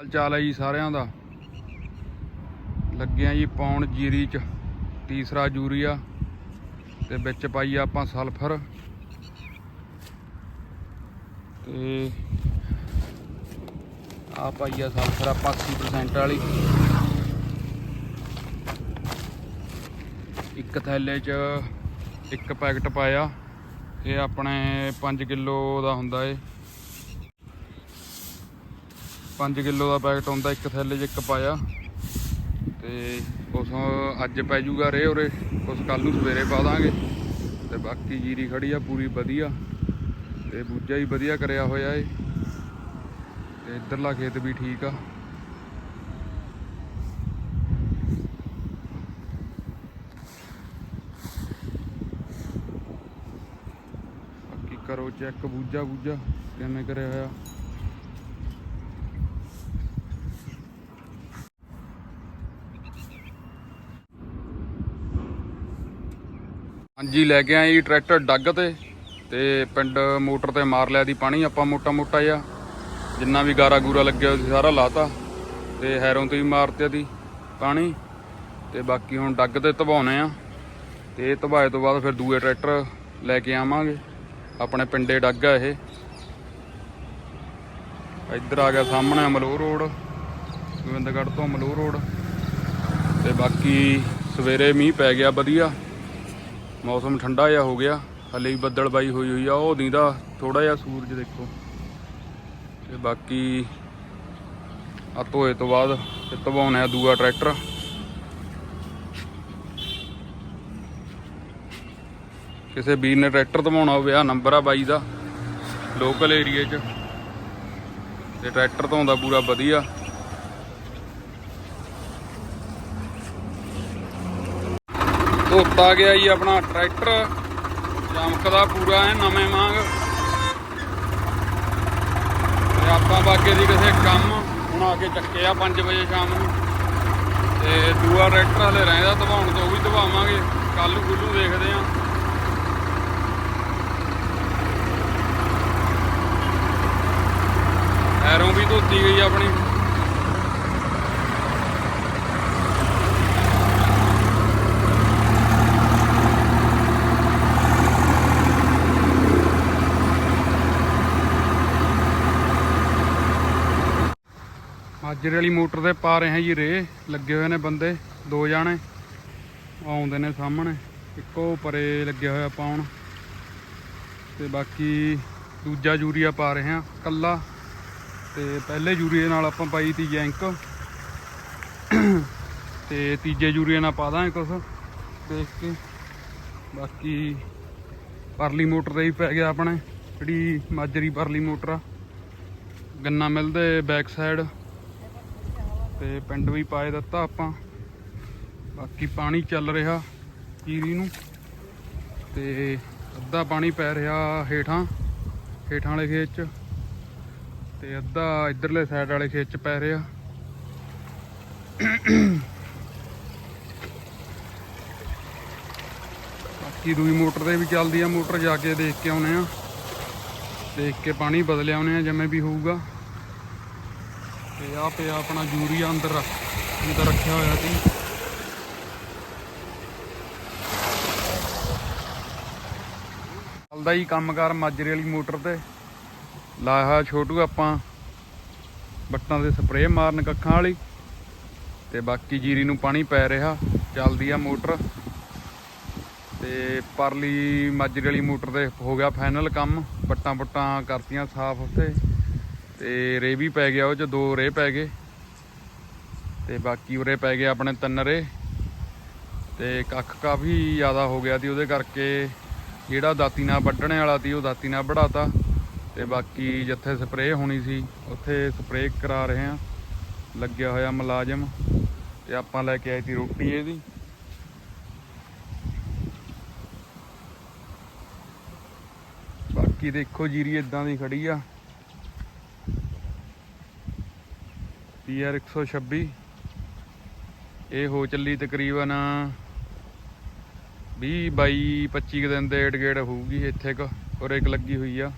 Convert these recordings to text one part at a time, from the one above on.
ਹਾਲ ਚਾਲ ਹੈ ਜੀ ਸਾਰਿਆਂ ਦਾ। ਲੱਗਿਆ ਜੀ ਪਾਉਣ ਜੀਰੀ ਚ, ਤੀਸਰਾ ਯੂਰੀਆ ਤੇ ਵਿੱਚ ਪਾਈ ਆਪਾਂ ਸਲਫਰ। ਤੇ ਆ ਪਾਈ ਆ ਸਲਫਰ ਆਪਾਂ 80% ਵਾਲੀ। ਇੱਕ ਥੈਲੇ ਚ ਇੱਕ ਪੈਕਟ ਪਾਇਆ। ਇਹ ਆਪਣੇ 5 ਕਿਲੋ ਦਾ ਹੁੰਦਾ ਏ। 5 ਕਿਲੋ ਦਾ ਪੈਕਟ ਹੁੰਦਾ, ਇੱਕ ਥੈਲੇ 'ਚ ਇੱਕ ਪਾਇਆ। ਤੇ ਉਸ ਅੱਜ ਪੈ ਜੂਗਾ ਰੇ ਉਰੇ ਉਸ ਕੱਲ ਨੂੰ ਸਵੇਰੇ ਪਾ ਦਾਂਗੇ। ਤੇ ਬਾਕੀ ਜੀਰੀ ਖੜੀ ਆ, ਪੂਰੀ ਵਧੀਆ। ਤੇ ਬੂਜਾ ਹੀ ਵਧੀਆ ਕਰਿਆ ਹੋਇਆ ਏ। ਤੇ ਇਧਰਲਾ ਖੇਤ ਵੀ ਠੀਕ ਆ। ਬਾਕੀ ਕਰੋ ਚੈੱਕ ਬੂਜਾ ਬੂਜਾ ਕਿਵੇਂ ਕਰਿਆ ਹੋਇਆ। ਹਾਂਜੀ, ਲੈ ਕੇ ਆਏ ਜੀ ਟਰੈਕਟਰ ਡੱਗ ਤੇ ਤੇ ਪਿੰਡ ਮੋਟਰ ਤੇ ਮਾਰ ਲਿਆ ਦੀ ਪਾਣੀ, ਆਪਾਂ ਮੋਟਾ ਮੋਟਾ ਜਿਹਾ। ਜਿੰਨਾ ਵੀ ਗਾਰਾ ਗੂਰਾ ਲੱਗਿਆ ਹੋਇਆ ਸੀ ਸਾਰਾ ਲਾਤਾ, ਤੇ ਹੈਰੋਂ ਤੋਂ ਵੀ ਮਾਰਤਿਆ ਦੀ ਪਾਣੀ। ਤੇ ਬਾਕੀ ਹੁਣ ਡੱਗ ਤੇ ਧਵਾਉਣੇ ਆ, ਤੇ ਇਹ ਧਵਾਏ ਤੋਂ ਬਾਅਦ ਫਿਰ ਦੂਏ ਟਰੈਕਟਰ ਲੈ ਕੇ ਆਵਾਂਗੇ। ਆਪਣੇ ਪਿੰਡੇ ਡੱਗ ਆ ਇਹ। ਇੱਧਰ ਆ ਗਿਆ ਸਾਹਮਣੇ ਮਲੂਰ ਰੋਡ, ਗੋਬਿੰਦਗੜ੍ਹ ਤੋਂ ਮਲੂਰ ਰੋਡ। ਤੇ ਬਾਕੀ ਸਵੇਰੇ ਮੀਂਹ ਪੈ ਗਿਆ ਵਧੀਆ। ਮੌਸਮ ਠੰਡਾ ਜਿਹਾ ਹੋ ਗਿਆ। ਹਲੇ ਵੀ ਬੱਦਲ ਬਾਈ ਹੋਈ ਹੋਈ ਆ, ਉਹ ਦੀਂਦਾ ਥੋੜਾ ਜਿਹਾ ਸੂਰਜ ਦੇਖੋ। ਤੇ ਬਾਕੀ ਆ ਧੋਏ ਤੋਂ ਬਾਅਦ ਤੇ ਧਵਾਉਣਾ ਆ ਦੂਆ ਟਰੈਕਟਰ। ਕਿਸੇ ਵੀਰ ਨੇ ਟਰੈਕਟਰ ਧਵਾਉਣਾ ਹੋਵੇ ਆ ਨੰਬਰ ਆ ਬਾਈ ਦਾ, ਲੋਕਲ ਏਰੀਏ 'ਚ। ਤੇ ਟਰੈਕਟਰ ਧੋਂਦਾ ਪੂਰਾ ਵਧੀਆ। ਧੋਤਾ ਗਿਆ ਜੀ ਆਪਣਾ ਟਰੈਕਟਰ। ਚਮਕਦਾ ਪੂਰਾ ਐ, ਨਵੇਂ ਵਾਂਗ। ਤੇ ਆਪਾਂ ਬਾਗੇ ਦੀ ਕਿਸੇ ਕੰਮ ਹੁਣ ਆ ਕੇ ਚੱਕਿਆ ਆ 5 ਵਜੇ ਸ਼ਾਮ ਨੂੰ। ਤੇ ਦੂਆ ਟਰੈਕਟਰ ਹਲੇ ਰਹਿੰਦਾ, ਧਵਾਉਣ ਤੋਂ ਉਹ ਵੀ ਧਵਾਵਾਂਗੇ। ਕੱਲੂ ਨੂੰ ਗੁੱਲੂ ਦੇਖਦੇ ਆਂ। ਐਰੋਂ ਵੀ ਧੋਤੀ ਗਈ ਆਪਣੀ। ਮਾਜਰੇ ਵਾਲੀ ਮੋਟਰ ਤੇ ਪਾ ਰਹੇ ਹਾਂ ਜੀ ਰੇ। ਲੱਗੇ ਹੋਏ ਨੇ ਬੰਦੇ, ਦੋ ਜਾਣੇ। ਆਉਂਦੇ ਨੇ ਸਾਹਮਣੇ। ਇੱਕੋ ਪਰੇ ਲੱਗਿਆ ਹੋਇਆ ਪਾਉਣ ਤੇ ਬਾਕੀ ਦੂਜਾ ਯੂਰੀਆ ਪਾ ਰਹੇ ਹਾਂ ਕੱਲਾ ਤੇ ਪਹਿਲੇ ਯੂਰੀਏ ਨਾਲ ਆਪਾਂ ਪਾਈ ਤੀ ਜੈਂਕ। ਤੇ ਤੀਜੇ ਯੂਰੀਏ ਨਾਲ ਪਾ ਦਾਂਗੇ ਕੁਛ। ਦੇਖ ਕੇ। ਬਾਕੀ ਪਰਲੀ ਮੋਟਰ ਤੇ ਹੀ ਪੈ ਗਿਆ ਆਪਣੇ। ਜਿਹੜੀ ਮਾਜਰੀ ਪਰਲੀ ਮੋਟਰ ਆ। ਗੰਨਾ ਮਿਲਦੇ ਬੈਕ ਸਾਈਡ। ਤੇ ਪਿੰਡ ਵੀ ਪਾਏ ਦਿੱਤਾ ਆਪਾਂ। ਬਾਕੀ ਪਾਣੀ ਚੱਲ ਰਿਹਾ ਜੀਰੀ ਨੂੰ। ਤੇ ਅੱਧਾ ਪਾਣੀ ਪੈ ਰਿਹਾ ਹੇਠਾਂ ਹੇਠਾਂ ਵਾਲੇ ਖੇਤ 'ਚ। ਤੇ ਅੱਧਾ ਇਧਰਲੇ ਸਾਈਡ ਵਾਲੇ ਖੇਤ 'ਚ ਪੈ ਰਿਹਾ। ਬਾਕੀ ਦੂਈ ਮੋਟਰ ਤੇ ਵੀ ਚੱਲਦੀ ਆ। ਮੋਟਰ ਜਾ ਕੇ ਦੇਖ ਕੇ ਆਉਨੇ ਆ। ਦੇਖ ਕੇ ਪਾਣੀ ਬਦਲਿਆ ਆਉਨੇ ਆ, ਜਿਵੇਂ ਵੀ ਹੋਊਗਾ। ਤੇ ਆ ਪਿਆ ਆਪਣਾ ਯੂਰੀਆ ਅੰਦਰ ਅੰਦਰ ਰੱਖਿਆ ਹੋਇਆ ਸੀ। ਚੱਲਦਾ ਹੀ ਕੰਮਕਾਰ ਮਾਜਰੇ ਵਾਲੀ ਮੋਟਰ ਤੇ। ਲਾਇਆ ਹੋਇਆ ਛੋਟੂ ਆਪਾਂ, ਬੱਟਾਂ ਦੇ ਸਪਰੇਅ ਮਾਰਨ ਕੱਖਾਂ ਵਾਲੀ। ਤੇ ਬਾਕੀ ਜੀਰੀ ਨੂੰ ਪਾਣੀ ਪੈ ਰਿਹਾ, ਚੱਲਦੀ ਆ ਮੋਟਰ। ਤੇ ਪਰਲੀ ਮਾਜਰੇ ਵਾਲੀ ਮੋਟਰ ਤੇ ਹੋ ਗਿਆ ਫਾਈਨਲ ਕੰਮ। ਬੱਟਾਂ ਬੱਟਾਂ ਕਰਤੀਆਂ ਸਾਫ਼ ਉੱਥੇ। ਤੇ ਰੇ ਵੀ ਪੈ ਗਿਆ ਉਹ ਚ, ਦੋ ਰੇ ਪੈ ਗਏ। ਤੇ ਬਾਕੀ ਉਰੇ ਪੈ ਗਏ ਆਪਣੇ ਤਿੰਨ ਰੇ। ਤੇ ਕੱਖ ਕਾਫੀ ਜ਼ਿਆਦਾ ਹੋ ਗਿਆ ਸੀ, ਉਹਦੇ ਕਰਕੇ ਜਿਹੜਾ ਦਾਤੀ ਨਾਲ ਵੱਢਣੇ ਵਾਲਾ ਸੀ, ਉਹ ਦਾਤੀ ਨਾਲ ਵੜਾਤਾ ਤੇ ਬਾਕੀ ਜਿੱਥੇ ਸਪਰੇਅ ਹੋਣੀ ਸੀ, ਉੱਥੇ ਸਪਰੇਅ ਕਰਾ ਰਹੇ ਆ ਲੱਗਿਆ ਹੋਇਆ ਮੁਲਾਜ਼ਮ। ਤੇ ਆਪਾਂ ਲੈ ਕੇ ਆਏ ਸੀ ਰੋਟੀ ਇਹਦੀ। ਬਾਕੀ ਦੇਖੋ ਜੀਰੀ ਇਦਾਂ ਦੀ ਖੜੀ ਆ। ਪੀਆਰ 126 ਇਹ ਹੋ ਚੱਲੀ ਤਕਰੀਬਨ 20 22 25 ਕੁ ਦਿਨ ਦੇ ਏਡ ਗੇੜ ਹੋਊਗੀ ਇੱਥੇ ਕ, ਔਰ ਇੱਕ ਲੱਗੀ ਹੋਈ ਆ।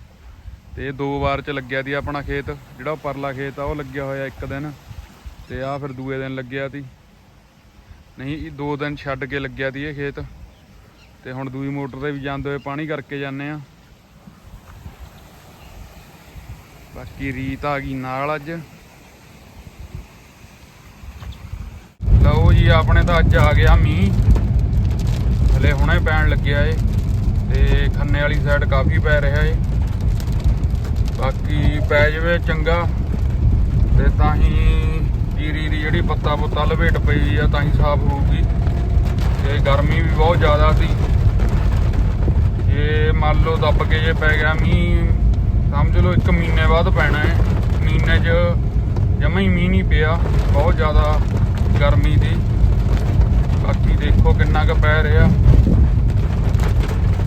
ਤੇ ਇਹ ਦੋ ਵਾਰ ਚ ਲੱਗਿਆ ਦੀ ਆਪਣਾ ਖੇਤ, ਜਿਹੜਾ ਪਰਲਾ ਖੇਤ ਆ, ਉਹ ਲੱਗਿਆ ਹੋਇਆ ਇੱਕ ਦਿਨ। ਤੇ ਆ ਫਿਰ ਦੂਏ ਦਿਨ ਲੱਗਿਆ ਤੀ। ਨਹੀਂ, ਇਹ ਦੋ ਦਿਨ ਛੱਡ ਕੇ ਲੱਗਿਆ ਤੀ ਇਹ ਖੇਤ। ਤੇ ਹੁਣ ਦੂਈ ਮੋਟਰ ਤੇ ਵੀ ਜਾਂਦੇ ਹੋਏ ਪਾਣੀ ਕਰਕੇ ਜਾਂਦੇ ਆ। ਬਾਕੀ ਰੀਤ ਆ ਗਈ ਨਾਲ ਅੱਜ ਲਓ ਜੀ ਆਪਣੇ ਤਾਂ ਅੱਜ ਆ ਗਿਆ ਮੀਂਹ। ਹਲੇ ਹੁਣੇ ਪੈਣ ਲੱਗਿਆ ਏ ਤੇ ਖੰਨੇ ਵਾਲੀ ਸਾਈਡ ਕਾਫੀ ਪੈ ਰਿਹਾ ਏ। ਬਾਕੀ ਪੈ ਜਾਵੇ ਚੰਗਾ ਤੇ ਤਾਂ ਹੀ ਜੀਰੀ ਦੀ ਜਿਹੜੀ ਪੱਤਾ ਪੁੱਤਾ ਲਪੇਟ ਪਈ ਆ, ਤਾਂ ਹੀ ਸਾਫ਼ ਹੋਊਗੀ। ਤੇ ਗਰਮੀ ਵੀ ਬਹੁਤ ਜ਼ਿਆਦਾ ਸੀ। ਜੇ ਮੰਨ ਲਓ ਦੱਬ ਕੇ ਜੇ ਪੈ ਗਿਆ ਮੀਂਹ, ਸਮਝ ਲਓ ਇੱਕ ਮਹੀਨੇ ਬਾਅਦ ਪੈਣਾ ਹੈ ਮਹੀਨੇ 'ਚ ਜਮਾ ਹੀ ਮੀਂਹ ਨਹੀਂ ਪਿਆ, ਬਹੁਤ ਜ਼ਿਆਦਾ ਗਰਮੀ ਦੀ। ਬਾਕੀ ਦੇਖੋ ਕਿੰਨਾ ਕੁ ਪੈ ਰਿਹਾ।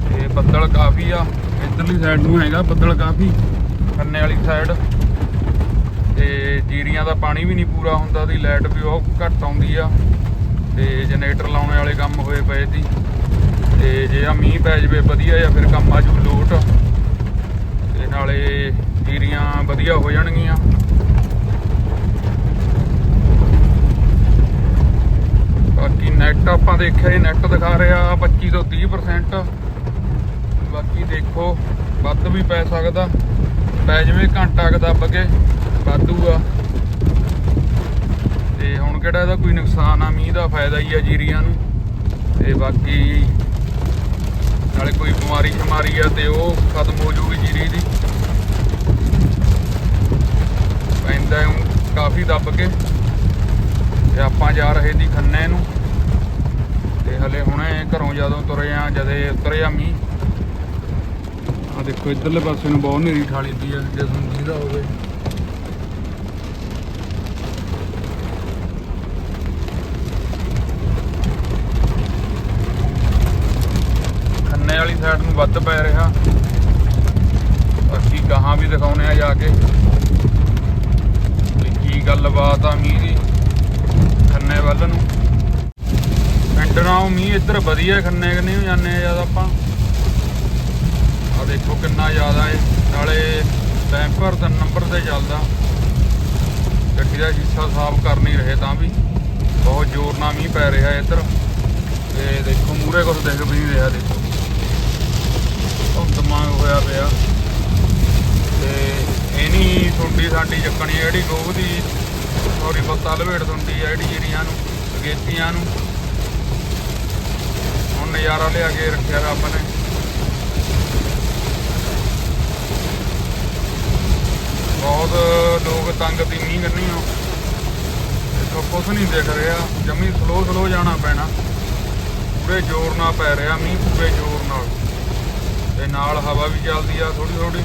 ਤੇ ਬੱਦਲ ਕਾਫੀ ਆ। ਇਧਰਲੀ ਸਾਈਡ ਨੂੰ ਹੈਗਾ ਬੱਦਲ ਕਾਫੀ, ਖੰਨੇ ਵਾਲੀ ਸਾਈਡ ਤੇ ਜੀਰੀਆਂ ਦਾ ਪਾਣੀ ਵੀ ਨਹੀਂ ਪੂਰਾ ਹੁੰਦਾ ਉਹਦੀ ਲਾਈਟ ਵੀ ਉਹ ਘੱਟ ਆਉਂਦੀ ਆ। ਤੇ ਜਨਰੇਟਰ ਲਾਉਣੇ ਵਾਲੇ ਕੰਮ ਹੋਏ ਪਏ ਸੀ। ਤੇ ਜੇ ਆ ਮੀਂਹ ਪੈ ਜਵੇ ਵਧੀਆ ਜਾਂ ਫਿਰ ਕੰਮ ਆ ਜੂ ਲੋਟ। ਤੇ ਨਾਲੇ ਜੀਰੀਆਂ ਵਧੀਆ ਹੋ ਜਾਣਗੀਆਂ ਬਾਕੀ ਨੈਟ ਆਪਾਂ ਦੇਖਿਆ ਇਹ ਨੈਟ ਦਿਖਾ ਰਿਹਾ 25 ਤੋਂ 30% ਬਾਕੀ ਦੇਖੋ, ਵੱਧ ਵੀ ਪੈ ਸਕਦਾ। ਪੈ ਜਵੇ, ਘੰਟਾ ਕੁ ਦੱਬ ਕੇ ਵਾਧੂ ਆ। ਤੇ ਹੁਣ ਕਿਹੜਾ ਇਹਦਾ ਕੋਈ ਨੁਕਸਾਨ ਆ? ਮੀਂਹ ਦਾ ਫਾਇਦਾ ਹੀ ਆ ਜੀਰੀਆਂ ਨੂੰ। ਤੇ ਬਾਕੀ ਨਾਲੇ ਕੋਈ ਬਿਮਾਰੀ ਸ਼ਮਾਰੀ ਆ ਤੇ ਉਹ ਖਤਮ ਹੋ ਜੂਗੀ ਜੀਰੀ ਦੀ। ਪੈਂਦਾ ਕਾਫੀ ਦੱਬ ਕੇ। ਤੇ ਆਪਾਂ ਜਾ ਰਹੇ ਦੀ ਖੰਨੇ ਨੂੰ। ਤੇ ਹਲੇ ਹੁਣੇ ਘਰੋਂ ਜਦੋਂ ਤੁਰੇ ਆ, ਜਦੇ ਉਤਰਿਆ ਮੀਂਹ ਆ ਦੇਖੋ ਇਧਰਲੇ ਪਾਸੇ ਨੂੰ ਬਹੁਤ ਨੇਰੀ ਠਾਲੀ ਦੀ ਆ ਜੇ ਤੁਹਾਨੂੰ ਦੀਦਾ ਹੋਵੇ। ਖੰਨੇ ਵਾਲੀ ਸਾਈਡ ਨੂੰ ਵੱਧ ਪੈ ਰਿਹਾ। ਬਾਕੀ ਗਾਹਾਂ ਵੀ ਦਿਖਾਉਣੇ ਆ ਜਾ ਕੇ। ਵੀ ਕੀ ਗੱਲਬਾਤ ਆ ਮੀਂਹ ਦੀ ਖੰਨੇ ਵੱਲ ਨੂੰ ਪਿੰਡ ਨਾਲੋਂ ਮੀਂਹ ਇੱਧਰ ਵਧੀਆ ਖੰਨੇ ਕਨੀ ਜਾਂਦੇ ਆ ਜਦ ਆਪਾਂ? ਆ ਦੇਖੋ ਕਿੰਨਾ ਜ਼ਿਆਦਾ ਏ ਨਾਲੇ ਬੈਂਪਰ ਤਿੰਨ ਨੰਬਰ ਤੇ ਚੱਲਦਾ। ਗੱਡੀ ਦਾ ਸ਼ੀਸ਼ਾ ਸਾਫ਼ ਕਰ ਨਹੀਂ ਰਹੇ ਤਾਂ ਵੀ। ਬਹੁਤ ਜ਼ੋਰ ਨਾਲ ਮੀਂਹ ਪੈ ਰਿਹਾ ਇੱਧਰ। ਤੇ ਦੇਖੋ ਮੂਰੇ ਕੁਝ ਦਿਖ ਵੀ ਨਹੀਂ ਰਿਹਾ ਦੇਖੋ। ਧੁੰਦ ਮੰਗ ਹੋਇਆ ਪਿਆ। ਤੇ ਇਹ ਨਹੀਂ ਸੁੰਡੀ ਸਾਡੀ ਚੱਕਣੀ ਜਿਹੜੀ ਗੋਹ ਦੀ। ਸੌਰੀ ਪੱਤਾ ਲਵੇੜ ਸੁੰਡੀ ਆ ਜਿਹੜੀ ਜਿਹੜੀਆਂ ਨੂੰ, ਅਗੇਤੀਆਂ ਨੂੰ। ਨਜ਼ਾਰਾ ਲਿਆ ਕੇ ਰੱਖਿਆ ਰੱਬ ਨੇ। ਬਹੁਤ ਲੋਕ ਤੰਗ ਦੀ ਮੀਂਹ ਕਰਨੀ ਆ। ਇੱਥੋਂ ਕੁਛ ਨਹੀਂ ਦਿਖ ਰਿਹਾ। ਜਮੀ ਸਲੋ ਸਲੋ ਜਾਣਾ ਪੈਣਾ। ਪੂਰੇ ਜ਼ੋਰ ਨਾਲ ਪੈ ਰਿਹਾ ਮੀਂਹ, ਪੂਰੇ ਜ਼ੋਰ ਨਾਲ। ਤੇ ਨਾਲ ਹਵਾ ਵੀ ਚੱਲਦੀ ਆ ਥੋੜੀ ਥੋੜੀ